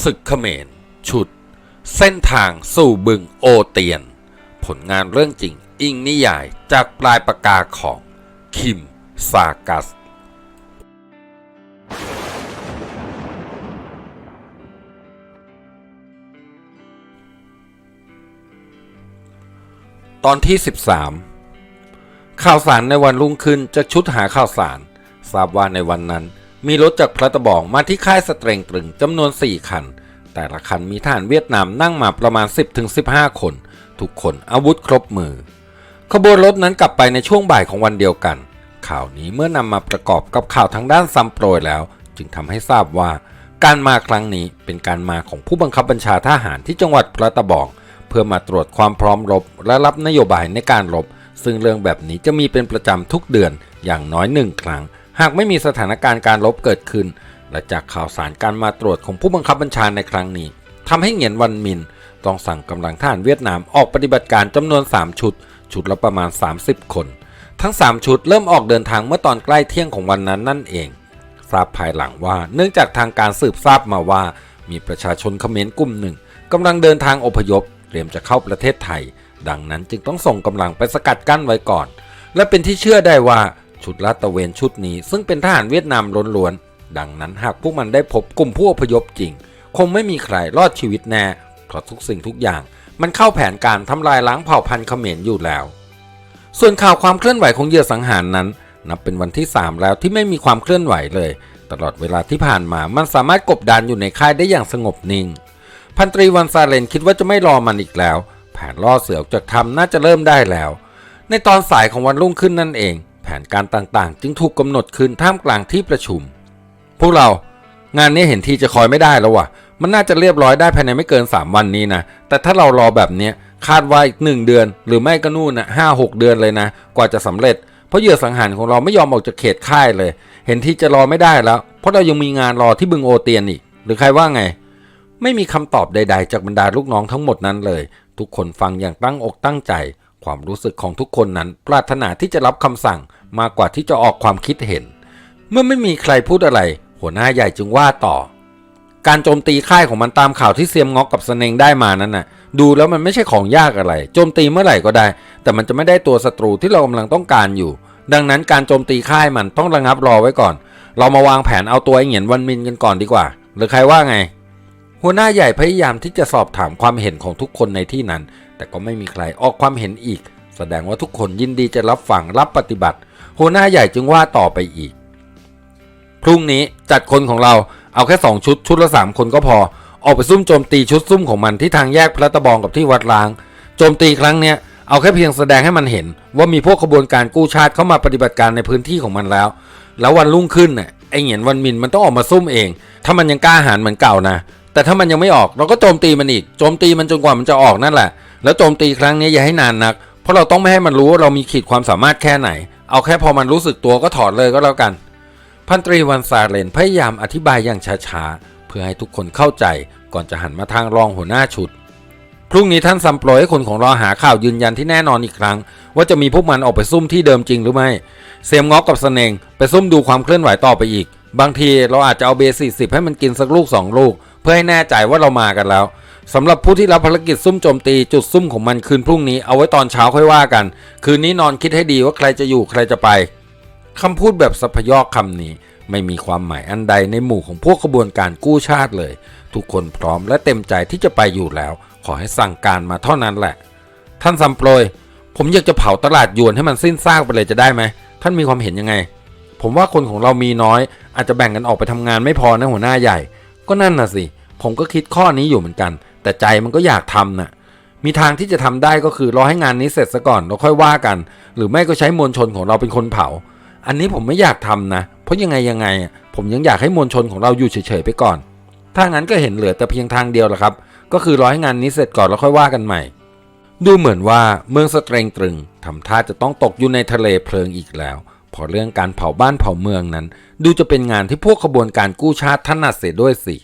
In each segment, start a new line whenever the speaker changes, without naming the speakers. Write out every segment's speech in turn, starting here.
ศึกเขมร ชุด เส้นทางสู่บึงโอเตียน ผลงานเรื่องจริงอิงนิยายจากปลายปากกาของ คิม ซากัส ตอนที่ 13 ข่าวสารในวันรุ่งขึ้นจากชุดหาข่าวสาร ทราบว่าในวันนั้น มีรถจากพระตะบองมาที่ค่ายสเตรงตรึงจำนวน 4 คัน แต่ละคันมีทหารเวียดนามนั่งมาประมาณ 10-15 คน ทุกคนอาวุธครบมือ ขบวนรถนั้นกลับไปในช่วงบ่ายของวันเดียวกัน ข่าวนี้เมื่อนำมาประกอบกับข่าวทางด้านซัมโปรยแล้ว จึงทำให้ทราบว่า การมาครั้งนี้เป็นการมาของผู้บังคับบัญชาทหารที่จังหวัดพระตะบอง เพื่อมาตรวจความพร้อมรบ และรับนโยบายในการรบ ซึ่งเรื่องแบบนี้จะมีเป็นประจำทุกเดือนอย่างน้อยหนึ่งครั้ง หากไม่มีสถานการณ์การรบเกิดขึ้น และจากข่าวสารการมาตรวจของผู้บังคับบัญชาในครั้งนี้ทำให้เหงียนวันมินต้องสั่งกำลังทหารเวียดนามออกปฏิบัติการจำนวน 3 ชุด ชุดละประมาณ 30 คน ทั้ง 3 ชุดเริ่มออกเดินทางเมื่อตอนใกล้เที่ยงของวันนั้นนั่นเอง ทราบภายหลังว่าเนื่องจากทางการสืบทราบมาว่า มีประชาชนเขมรกลุ่มหนึ่งกำลังเดินทางอพยพเตรียมจะเข้าประเทศไทย ดังนั้นจึงต้องส่งกำลังไปสกัดกั้นไว้ก่อน และเป็นที่เชื่อได้ว่า ชุดลาดตระเวนชุดนี้ ซึ่งเป็นทหารเวียดนามล้วนๆ ดังนั้นหากพวกมันได้พบกลุ่มผู้อพยพจริง คงไม่มีใครรอดชีวิตแน่เพราะทุกสิ่งทุกอย่าง มันเข้าแผนการทำลายล้างเผ่าพันธุ์เขมรอยู่แล้ว ส่วนข่าวความเคลื่อนไหวของเหยื่อสังหารนั้น นับเป็นวันที่ 3 แล้วที่ไม่มีความเคลื่อนไหวเลย ตลอดเวลาที่ผ่านมามันสามารถกบดานอยู่ในค่ายได้อย่างสงบนิ่ง พันตรีวันซาเลนคิดว่าจะไม่รอมันอีกแล้ว แผนล่อเสือออกจากถ้ำน่าจะเริ่มได้แล้ว ในตอนสายของวันรุ่งขึ้นนั่นเอง แผนการต่างๆ จึงถูกกำหนดขึ้นท่ามกลางที่ประชุม พวกเรางานนี้เห็นทีจะคอยไม่ได้แล้วว่ะ มันน่าจะเรียบร้อยได้ภายในไม่เกิน 3 วันนี้นะ แต่ถ้าเรารอแบบนี้คาดว่าอีกหนึ่งเดือน หรือไม่ก็นู่นนะห้าหกเดือนเลยนะ กว่าจะสำเร็จ เพราะเหยื่อสังหารของเราไม่ยอมออกจากเขตค่ายเลย เห็นที่จะรอไม่ได้แล้ว เพราะเรายังมีงานรอที่บึงโอเตียนอีก หรือใครว่าไง ไม่มีคำตอบใด ๆ จากบรรดาลูกน้องทั้งหมดนั้นเลย ทุกคนฟังอย่างตั้งอกตั้งใจ ความรู้สึกของทุกคนนั้นปรารถนาที่จะรับคำสั่งมากกว่าที่จะออกความคิดเห็น เมื่อไม่มีใครพูดอะไร หัวหน้าใหญ่จึงว่าต่อ การโจมตีค่ายของมันตามข่าวที่เซียมงอกกับสเนงได้มานั้นน่ะ ดูแล้วมันไม่ใช่ของยากอะไร โจมตีเมื่อไหร่ก็ได้ แต่มันจะไม่ได้ตัวศัตรูที่เรากำลังต้องการอยู่ ดังนั้นการโจมตีค่ายมันต้องระงับรอไว้ก่อน เรามาวางแผนเอาตัวไอเหงียนวันมินกันก่อนดีกว่า หรือใครว่าไงหัวหน้าใหญ่พยายามที่จะสอบถามความเห็นของทุกคนในที่นั้น แต่ก็ไม่มีใครออกความเห็นอีก แสดงว่าทุกคนยินดีจะรับฟังรับปฏิบัติ หัวหน้าใหญ่จึงว่าต่อไปอีก พรุ่งนี้จัดคนของเราเอาแค่สองชุดชุดละสามคนก็พอ ออกไปซุ่มโจมตีชุดซุ่มของมันที่ทางแยกพระตะบองกับที่วัดล้าง โจมตีครั้งเนี้ยเอาแค่เพียงแสดงให้มันเห็น ว่ามีพวกขบวนการกู้ชาติเข้ามาปฏิบัติการในพื้นที่ของมันแล้ว แล้ววันรุ่งขึ้นน่ะไอเหงียนวันมินมันต้องออกมาซุ่มเอง ถ้ามันยังกล้าหาญเหมือนเก่านะแต่ถ้ามันยังไม่ออกเราก็โจมตีมันอีก โจมตีมันจนกว่ามันจะออกนั่นแหละ แล้วโจมตีครั้งนี้อย่าให้นานนัก เพราะเราต้องไม่ให้มันรู้ว่าเรามีขีดความสามารถแค่ไหน เอาแค่พอมันรู้สึกตัวก็ถอดเลยก็แล้วกัน พันตรีวันซาเลนพยายามอธิบายอย่างช้าๆ เพื่อให้ทุกคนเข้าใจก่อนจะหันมาทางรองหัวหน้าชุด พรุ่งนี้ท่านซัมโปรยให้คนของเราหาข่าวยืนยันที่แน่นอนอีกครั้ง ว่าจะมีพวกมันออกไปซุ่มที่เดิมจริงหรือไม่ เสียมงอกกับสเสนงไปซุ่มดูความเคลื่อนไหวต่อไปอีก บางทีเราอาจจะเอาเบสี่สิบให้มันกินสักลูกสองลูก เพื่อให้แน่ใจว่าเรามากันแล้ว สำหรับผู้ที่รับภารกิจซุ่มโจมตีจุดซุ่มของมันคืนพรุ่งนี้เอาไว้ตอนเช้าค่อยว่ากัน คืนนี้นอนคิดให้ดีว่าใครจะอยู่ใครจะไปคำพูดแบบสัพยอกคำนี้ไม่มีความหมายอันใดในหมู่ของพวกขบวนการกู้ชาติเลย ทุกคนพร้อมและเต็มใจที่จะไปอยู่แล้ว ขอให้สั่งการมาเท่านั้นแหละ ท่านซัมโปรย ผมอยากจะเผาตลาดยวนให้มันสิ้นซากไปเลยจะได้ไหมท่านมีความเห็นยังไง ผมว่าคนของเรามีน้อย อาจจะแบ่งกันออกไปทำงานไม่พอนะหัวหน้าใหญ่ ก็นั่นน่ะสิ ผมก็คิดข้อนี้อยู่เหมือนกัน แต่ใจมันก็อยากทำน่ะมีทางที่จะทำได้ก็คือรอให้งานนี้เสร็จซะก่อนแล้วค่อยว่ากัน หรือไม่ก็ใช้มวลชนของเราเป็นคนเผา อันนี้ผมไม่อยากทำนะ เพราะยังไงยังไง ผมยังอยากให้มวลชนของเราอยู่เฉยๆไปก่อน ถ้างั้นก็เห็นเหลือแต่เพียงทางเดียวละครับ ก็คือรอให้งานนี้เสร็จก่อนแล้วค่อยว่ากันใหม่ ดูเหมือนว่าเมืองสเตรงตรึงทำท่าจะต้องตกอยู่ในทะเลเพลิงอีกแล้ว พอเรื่องการเผาบ้านเผาเมืองนั้น ดูจะเป็นงานที่พวกขบวนการกู้ชาติถนัดเสียด้วยสิ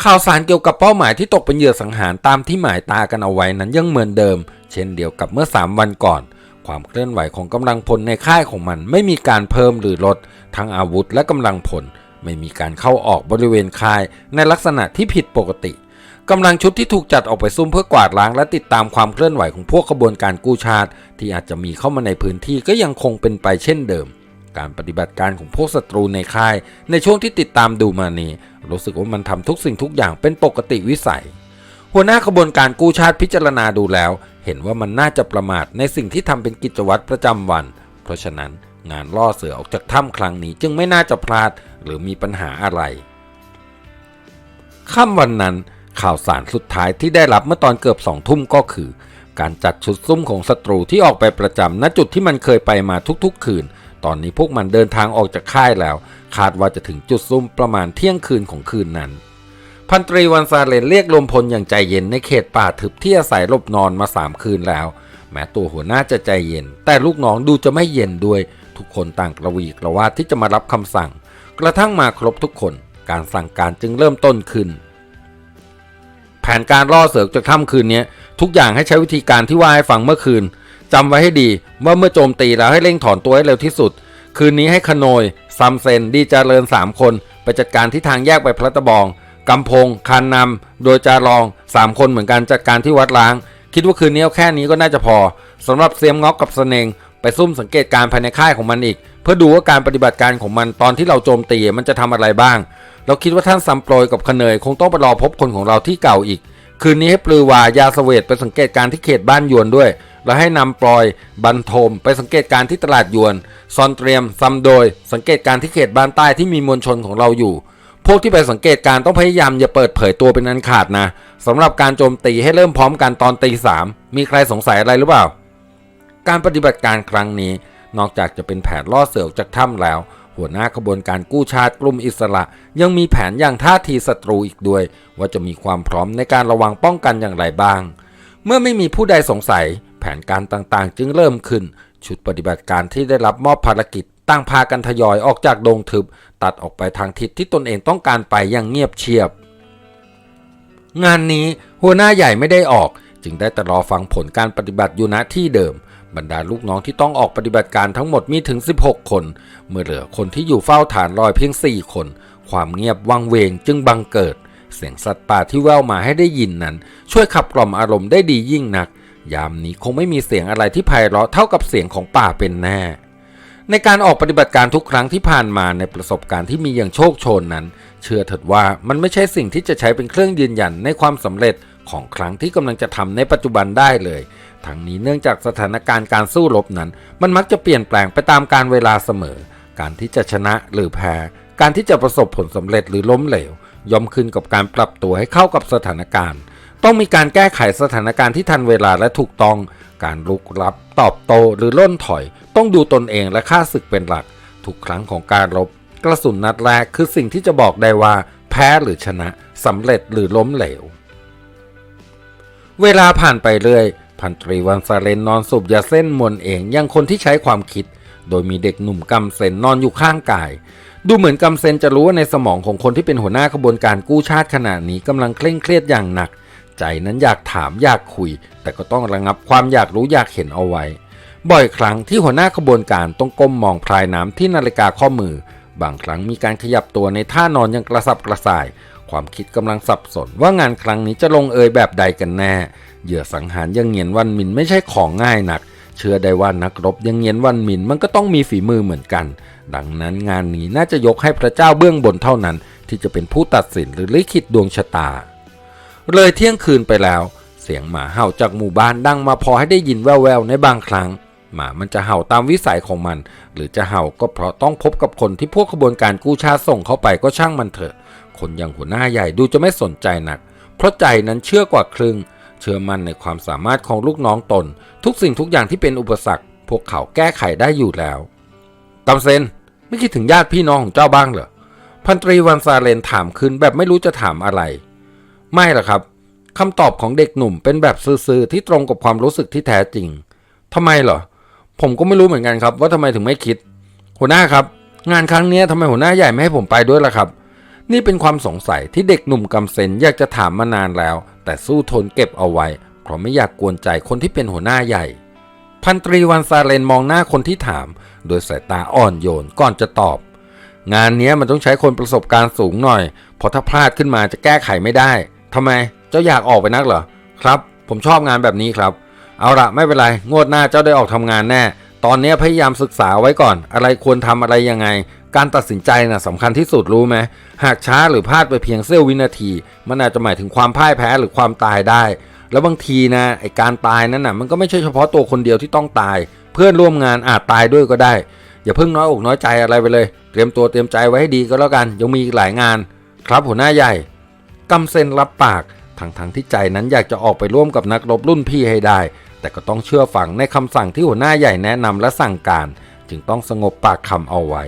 ข่าวสารเกี่ยวกับเป้าหมายที่ตกเป็นเหยื่อสังหารตามที่หมายตากันเอาไว้นั้นยังเหมือนเดิม เช่นเดียวกับเมื่อ 3 วันก่อน ความเคลื่อนไหวของกำลังพลในค่ายของมันไม่มีการเพิ่มหรือลด ทั้งอาวุธและกำลังพล ไม่มีการเข้าออกบริเวณค่ายในลักษณะที่ผิดปกติกำลังชุดที่ถูกจัดออกไปซุ่มเพื่อกวาดล้างและติดตามความเคลื่อนไหวของพวกขบวนการกู้ชาติ ที่อาจจะมีเข้ามาในพื้นที่ก็ยังคงเป็นไปเช่นเดิม การปฏิบัติการของพวกศัตรูในค่าย ในช่วงที่ติดตามดูมานี้ รู้สึกว่ามันทำทุกสิ่งทุกอย่างเป็นปกติวิสัย หัวหน้าขบวนการกู้ชาติพิจารณาดูแล้ว เห็นว่ามันน่าจะประมาทในสิ่งที่ทำเป็นกิจวัตรประจำวัน เพราะฉะนั้นงานล่อเสือออกจากถ้ำครั้งนี้จึงไม่น่าจะพลาดหรือมีปัญหาอะไรค่ำวันนั้นข่าวสารสุดท้ายที่ได้รับเมื่อตอนเกือบสองทุ่มก็คือ การจัดชุดซุ่มของศัตรูที่ออกไปประจำณจุดที่มันเคยไปมาทุกๆ คืน ตอนนี้พวกมันเดินทางออกจากค่ายแล้ว คาดว่าจะถึงจุดซุ่มประมาณเที่ยงคืนของคืนนั้น พันตรีวันซาเลนเรียกรวมพลอย่างใจเย็นในเขตป่าทึบที่อาศัยหลบนอนมาสามคืนแล้ว แม้ตัวหัวหน้าจะใจเย็น แต่ลูกน้องดูจะไม่เย็นด้วย ทุกคนต่างกระวีกระวาดที่จะมารับคำสั่ง กระทั่งมาครบทุกคน การสั่งการจึงเริ่มต้นขึ้น แผนการล่อเสือกจากถ้ำคืนนี้ทุกอย่างให้ใช้วิธีการที่ว่าให้ฟังเมื่อคืน จำไว้ให้ดีว่าเมื่อโจมตีแล้วให้เร่งถอนตัวให้เร็วที่สุด คืนนี้ให้ขโนยซัมเซนดีเจริญสามคน ไปจัดการที่ทางแยกไปพระตะบองกำพงคานนำโดยจารองสามคนเหมือนกันจัดการที่วัดล้าง คิดว่าคืนนี้แค่นี้ก็น่าจะพอสำหรับเซียมงอกกับสเสนงไปซุ่มสังเกตการภายในค่ายของมันอีก เพื่อดูว่าการปฏิบัติการของมันตอนที่เราโจมตีมันจะทำอะไรบ้าง เราคิดว่าท่านซัมโปรยกับคเนยคงต้องไปรอพบคนของเราที่เก่าอีก คืนนี้ให้ปลือวายาสเวตไปสังเกตการที่เขตบ้านยวนด้วย แล้วให้นำปลอยบันโทม ไปสังเกตการที่ตลาดยวน ซอนเตรียมซัมโดย สังเกตการที่เขตบ้านใต้ที่มีมวลชนของเราอยู่ พวกที่ไปสังเกตการต้องพยายามอย่าเปิดเผยตัวเป็นอันขาดนะสำหรับการโจมตีให้เริ่มพร้อมกันตอนตีสามมีใครสงสัยอะไรหรือเปล่า การปฏิบัติการครั้งนี้ นอกจากจะเป็นแผนล่อเสือจากถ้ำแล้วหัวหน้าขบวนการกู้ชาติกลุ่มอิสระ ยังมีแผนอย่างท่าทีศัตรูอีกด้วย ว่าจะมีความพร้อมในการระวังป้องกันอย่างไรบ้าง เมื่อไม่มีผู้ใดสงสัย แผนการต่างๆ จึงเริ่มขึ้น ชุดปฏิบัติการที่ได้รับมอบภารกิจต่างพากันทยอยออกจากดงทึบ ตัดออกไปทางทิศที่ตนเองต้องการไปอย่างเงียบเชียบ งานนี้หัวหน้าใหญ่ไม่ได้ออก จึงได้แต่รอฟังผลการปฏิบัติอยู่ณที่เดิม บรรดาลูกน้องที่ต้องออกปฏิบัติการทั้งหมดมีถึง 16 คน เมื่อเหลือคนที่อยู่เฝ้าฐานลอยเพียง 4 คน ความเงียบวังเวงจึงบังเกิด เสียงสัตว์ป่าที่แว่วมาให้ได้ยินนั้น ช่วยขับกล่อมอารมณ์ได้ดียิ่งนัก ยามนี้คงไม่มีเสียงอะไรที่ไพเราะเท่ากับเสียงของป่าเป็นแน่ ในการออกปฏิบัติการทุกครั้งที่ผ่านมาในประสบการณ์ที่มีอย่างโชคโชนนั้น เชื่อเถิดว่ามันไม่ใช่สิ่งที่จะใช้เป็นเครื่องยืนยันในความสำเร็จของครั้งที่กำลังจะทำในปัจจุบันได้เลย ทั้งนี้เนื่องจากสถานการณ์การสู้รบนั้น มันมักจะเปลี่ยนแปลงไปตามการเวลาเสมอ การที่จะชนะหรือแพ้ การที่จะประสบผลสำเร็จหรือล้มเหลวย่อมขึ้นกับการปรับตัวให้เข้ากับสถานการณ์ ต้องมีการแก้ไขสถานการณ์ที่ทันเวลาและถูกต้อง การลุกรับ ตอบโต้หรือล่นถอย ต้องดูตนเองและค่าศึกเป็นหลัก ทุกครั้งของการรบ กระสุนนัดแรกคือสิ่งที่จะบอกได้ว่า แพ้หรือชนะสำเร็จหรือล้มเหลว เวลาผ่านไปเรื่อยพันตรีวันซาเลนนอนสูบยาเส้นมวนเองยังคนที่ใช้ความคิด โดยมีเด็กหนุ่มกำเซนนอนอยู่ข้างกาย ดูเหมือนกำเซนจะรู้ว่าในสมองของคนที่เป็นหัวหน้าขบวนการกู้ชาติขณะนี้กำลังเคร่งเครียดอย่างหนัก ใจนั้นอยากถามอยากคุย แต่ก็ต้องระงับความอยากรู้อยากเห็นเอาไว้ บ่อยครั้งที่หัวหน้าขบวนการต้องก้มมองพลายน้ำที่นาฬิกาข้อมือ บางครั้งมีการขยับตัวในท่านอนยังกระสับกระส่าย ความคิดกำลังสับสนว่างานครั้งนี้จะลงเอยแบบใดกันแน่ เหยื่อสังหารยังเงียนวันมินไม่ใช่ของง่ายนัก เชื่อได้ว่านักรบยังเงียนวันมินมันก็ต้องมีฝีมือเหมือนกัน ดังนั้นงานนี้น่าจะยกให้พระเจ้าเบื้องบนเท่านั้น ที่จะเป็นผู้ตัดสินหรือลิขิตดวงชะตา เลยเที่ยงคืนไปแล้ว เสียงหมาเห่าจากหมู่บ้านดังมาพอให้ได้ยินแว่วๆในบางครั้ง หมามันจะเห่าตามวิสัยของมัน หรือจะเห่าก็เพราะต้องพบกับคนที่พวกขบวนการกู้ชาติส่งเข้าไปก็ช่างมันเถอะ คนอย่างหัวหน้าใหญ่ดูจะไม่สนใจหนัก เพราะใจนั้นเชื่อกว่าครึ่ง เชื่อมั่นในความสามารถของลูกน้องตน ทุกสิ่งทุกอย่างที่เป็นอุปสรรค พวกเขาแก้ไขได้อยู่แล้วตำเซนไม่คิดถึงญาติพี่น้องของเจ้าบ้างเหรอพันตรีวันซาเลนถามขึ้นแบบไม่รู้จะถามอะไร ไม่หรอกครับคำตอบของเด็กหนุ่มเป็นแบบซื่อๆที่ตรงกับความรู้สึกที่แท้จริงทำไมเหรอ ผมก็ไม่รู้เหมือนกันครับว่าทำไมถึงไม่คิด หัวหน้าครับ งานครั้งนี้ทำไมหัวหน้าใหญ่ไม่ให้ผมไปด้วยล่ะครับ นี่เป็นความสงสัยที่เด็กหนุ่มกำเซนอยากจะถามมานานแล้ว แต่สู้ทนเก็บเอาไว้ เพราะไม่อยากกวนใจคนที่เป็นหัวหน้าใหญ่ พันตรีวันซาเลนมองหน้าคนที่ถาม โดยสายตาอ่อนโยนก่อนจะตอบ งานนี้มันต้องใช้คนประสบการณ์สูงหน่อยเพราะถ้าพลาดขึ้นมาจะแก้ไขไม่ได้ ทำไมเจ้าอยากออกไปนักเหรอครับ ผมชอบงานแบบนี้ครับ เอาละไม่เป็นไรงวดหน้าเจ้าได้ออกทำงานแน่ ตอนนี้พยายามศึกษาไว้ก่อน อะไรควรทำอะไรยังไง การตัดสินใจน่ะสำคัญที่สุดรู้ไหมหากช้าหรือพลาดไปเพียงเสี้ยววินาที มันอาจจะหมายถึงความพ่ายแพ้หรือความตายได้ แล้วบางทีนะไอการตายนั้นน่ะมันก็ไม่ใช่เฉพาะตัวคนเดียวที่ต้องตาย เพื่อนร่วมงานอาจตายด้วยก็ได้ อย่าเพิ่งน้อยอกน้อยใจอะไรไปเลย เตรียมตัวเตรียมใจไว้ให้ดีก็แล้วกัน ยังมีอีกหลายงาน ครับหัวหน้าใหญ่ กำเซนรับปากทั้งทั้งๆที่ใจนั้นอยากจะออกไปร่วมกับนักรบรุ่นพี่ให้ได้ แต่ก็ต้องเชื่อฟังในคำสั่งที่หัวหน้าใหญ่แนะนำและสั่งการ จึงต้องสงบปากคำเอาไว้